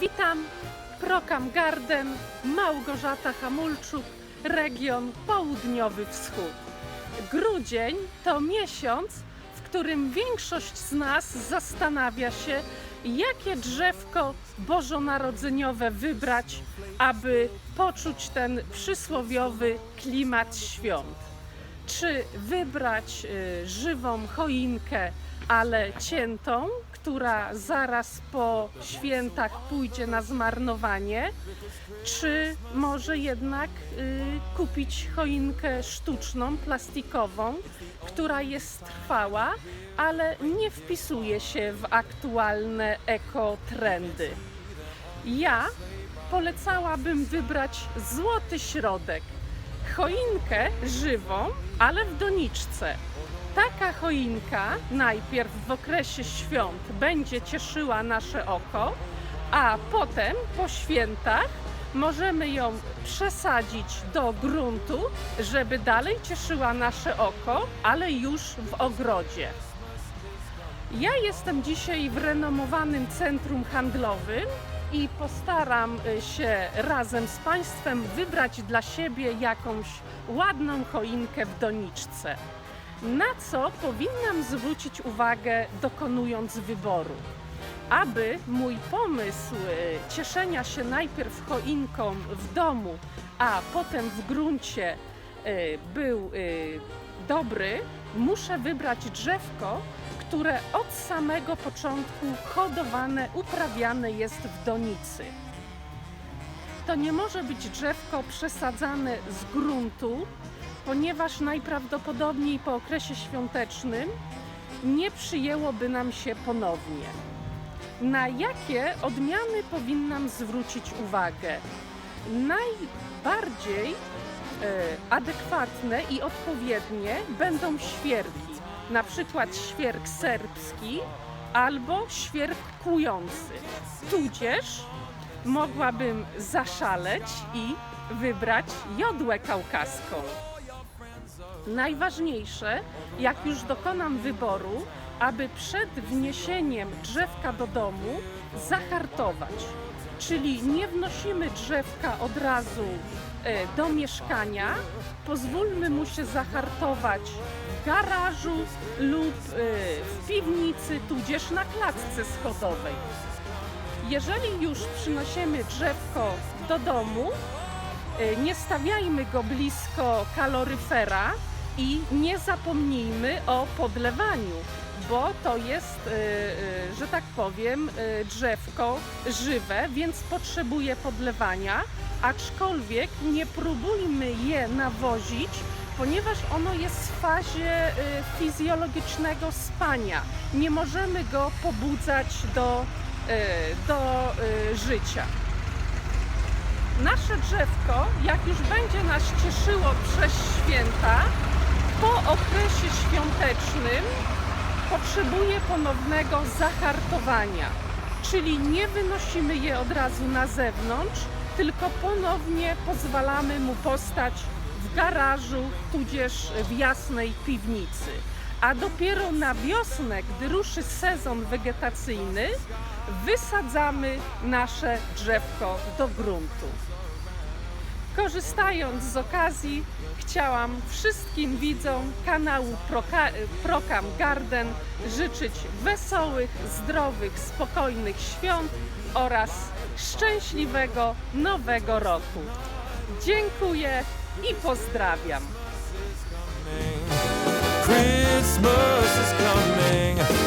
Witam, Prokam Garden, Małgorzata Hamulczuk, region Południowy Wschód. Grudzień to miesiąc, w którym większość z nas zastanawia się, jakie drzewko bożonarodzeniowe wybrać, aby poczuć ten przysłowiowy klimat świąt czy wybrać y, żywą choinkę, ale ciętą, która zaraz po świętach pójdzie na zmarnowanie, czy może jednak y, kupić choinkę sztuczną, plastikową, która jest trwała, ale nie wpisuje się w aktualne ekotrendy. Ja polecałabym wybrać złoty środek choinkę żywą, ale w doniczce. Taka choinka najpierw w okresie świąt będzie cieszyła nasze oko, a potem po świętach możemy ją przesadzić do gruntu, żeby dalej cieszyła nasze oko, ale już w ogrodzie. Ja jestem dzisiaj w renomowanym centrum handlowym i postaram y, się razem z Państwem wybrać dla siebie jakąś ładną choinkę w doniczce. Na co powinnam zwrócić uwagę dokonując wyboru? Aby mój pomysł y, cieszenia się najpierw choinką w domu, a potem w gruncie y, był y, dobry, muszę wybrać drzewko, które od samego początku hodowane, uprawiane jest w donicy. To nie może być drzewko przesadzane z gruntu, ponieważ najprawdopodobniej po okresie świątecznym nie przyjęłoby nam się ponownie. Na jakie odmiany powinnam zwrócić uwagę? Najbardziej e, adekwatne i odpowiednie będą świerki, na przykład świerk serbski albo świerk kłujący. Tudzież mogłabym zaszaleć i wybrać jodłę kaukaską. Najważniejsze, jak już dokonam wyboru, aby przed wniesieniem drzewka do domu zahartować. Czyli nie wnosimy drzewka od razu e, do mieszkania, pozwólmy mu się zahartować w garażu lub e, w piwnicy, tudzież na klatce schodowej. Jeżeli już przynosimy drzewko do domu, nie stawiajmy go blisko kaloryfera i nie zapomnijmy o podlewaniu, bo to jest, y, y, że tak powiem, drzewko żywe, więc potrzebuje podlewania, aczkolwiek nie próbujmy je nawozić, ponieważ ono jest w fazie fizjologicznego spania. Nie możemy go pobudzać do, do życia. Nasze drzewko, jak już będzie nas cieszyło przez święta, po okresie świątecznym potrzebuje ponownego zahartowania. Czyli nie wynosimy je od razu na zewnątrz, tylko ponownie pozwalamy mu postać w garażu, tudzież w jasnej piwnicy. A dopiero na wiosnę, gdy ruszy sezon wegetacyjny, wysadzamy nasze drzewko do gruntu. Korzystając z okazji, chciałam wszystkim widzom kanału Proka- Prokam Garden życzyć wesołych, zdrowych, spokojnych świąt oraz szczęśliwego nowego roku. Dziękuję i pozdrawiam. Christmas is coming.